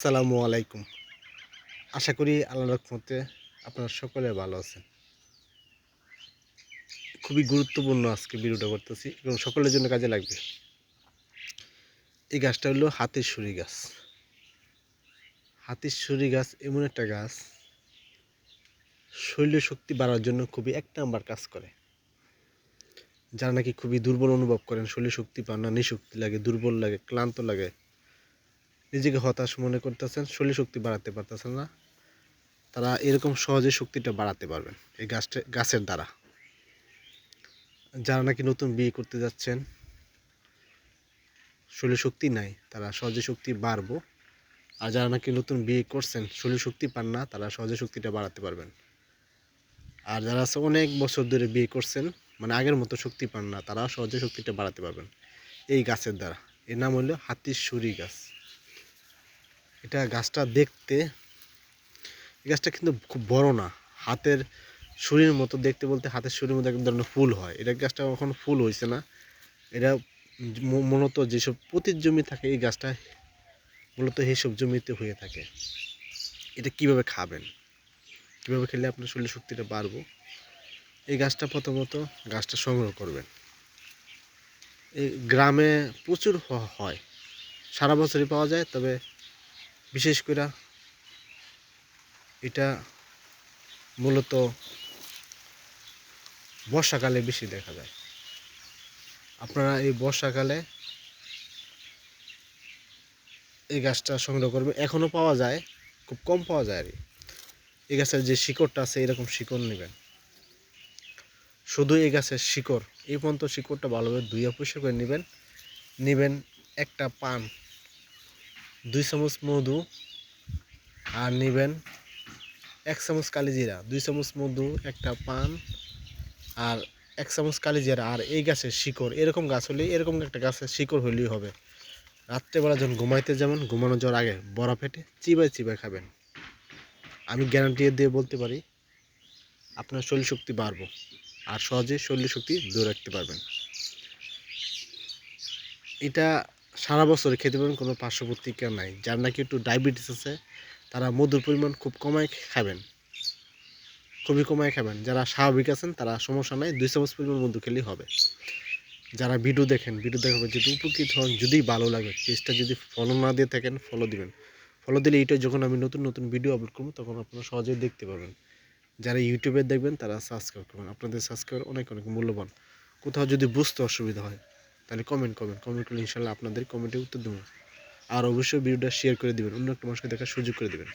আসসালামু আলাইকুম। আশা করি আল্লাহ রহমতে আপনারা সকলে ভালো আছেন। খুবই গুরুত্বপূর্ণ আজকে ভিডিওটা করতেছি এবং সকলের জন্য কাজে লাগবে। এই গাছটা হলো হাতের সুরি গাছ। হাতের সুরি গাছ এমন একটা গাছ শৈল্য শক্তি বাড়ার জন্য খুবই এক নাম্বার কাজ করে। যারা নাকি খুবই দুর্বল অনুভব করেন, শরীর শক্তি পান না, নিশক্তি লাগে, দুর্বল লাগে, ক্লান্ত লাগে নিজেকে হতাশ মনে করতেছেন, শরীর শক্তি বাড়াতে পারতেছেন না, তারা এরকম সহজে শক্তিটা বাড়াতে পারবেন এই গাছটা, গাছের দ্বারা। যারা নাকি নতুন বিয়ে করতে যাচ্ছেন, শরীর শক্তি নাই, তারা সহজে শক্তি বাড়বো। আর যারা নাকি নতুন বিয়ে করছেন, শরীর শক্তি পান না, তারা সহজে শক্তিটা বাড়াতে পারবেন। আর যারা আছে, অনেক বছর ধরে বিয়ে করছেন মানে আগের মতো শক্তি পান না, তারা সহজে শক্তিটা বাড়াতে পারবেন এই গাছের দ্বারা। এর নাম হলো হাতির সুরি গাছ। এটা গাছটা দেখতে, এই গাছটা কিন্তু খুব বড় না, হাতের ছুরির মতো দেখতে বলতে হাতের ছুরির মতো এক ধরনের ফুল হয়। এটা গাছটা কখনো ফুল হয়েছে না। এটা মূলত যেসব পতির জমি থাকে, এই গাছটা মূলত এইসব জমিতে হয়ে থাকে। এটা কীভাবে খাবেন? কীভাবে খেলে আপনার শরীর শক্তিটা বাড়বো? এই গাছটা প্রথমত গাছটা সংগ্রহ করবেন। এই গ্রামে প্রচুর হয়। সারা বছরই পাওয়া যায়, তবে বিশেষ করে এটা মূলত বর্ষাকালে বেশি দেখা যায়। আপনারা এই বর্ষাকালে এই গাছটা সংগ্রহ করবেন। এখনও পাওয়া যায়, খুব কম পাওয়া যায় আর। এই গাছের যে শিকড়টা আছে, এরকম শিকড় নেবেন। শুধু এই গাছের শিকড়, এই পর্যন্ত শিকড়টা ভালোভাবে ধুইয়া পরিষ্কার করে নেবেন। নেবেন একটা পান। দুই চামচ মধু আর নেবেন এক চামচ কালিজিরা দুই চামচ মধু, একটা পান আর এক চামচ কালিজিরা আর এই গাছের শিকড়। এরকম গাছ হলে এরকম একটা গাছের শিকড় হলেই হবে। রাত্রেবেলা যখন ঘুমাইতে যাবেন ঘুমানো যাওয়ার আগে বড়া ফেটে চিবাই চিবাই খাবেন। আমি গ্যারান্টি দিয়ে বলতে পারি, আপনার শরীর শক্তি বাড়বো আর সহজে শরীর শক্তি ধরে রাখতে পারবেন। এটা সারা বছর খেতে পারবেন কোনো পার্শ্ব প্রতিক্রিয়া নাই। যার নাকি একটু ডায়াবেটিস আছে, তারা মধুর পরিমাণ খুব কমায় খাবেন। খুবই কমায় খাবেন। যারা স্বাভাবিক আছেন, তারা সমস্যা নাই, দুই চামচ পরিমাণ মধু খেলেই হবে। যারা ভিডিও দেখেন, ভিডিও দেখার যদি উপকৃত হন, যদি ভালো লাগে, পেজটা যদি ফলো না দিয়ে থাকেন ফলো দিবেন। ফলো দিলে এইটা যখন আমি নতুন নতুন ভিডিও আপলোড করব, তখন আপনারা সহজেই দেখতে পাবেন যারা ইউটিউবে দেখবেন, তারা সাবস্ক্রাইব করবেন। আপনাদের সাবস্ক্রাইব অনেক অনেক মূল্যবান। কোথাও যদি বুঝতে অসুবিধা হয় তাহলে কমেন্ট করবেন কমেন্ট করলে ইনশাল্লাহ আপনাদের কমেন্টে উত্তর দেবো। আর অবশ্যই ভিডিওটা শেয়ার করে দেবেন, অন্য একটা মানুষকে দেখার সুযোগ করে দিবেন।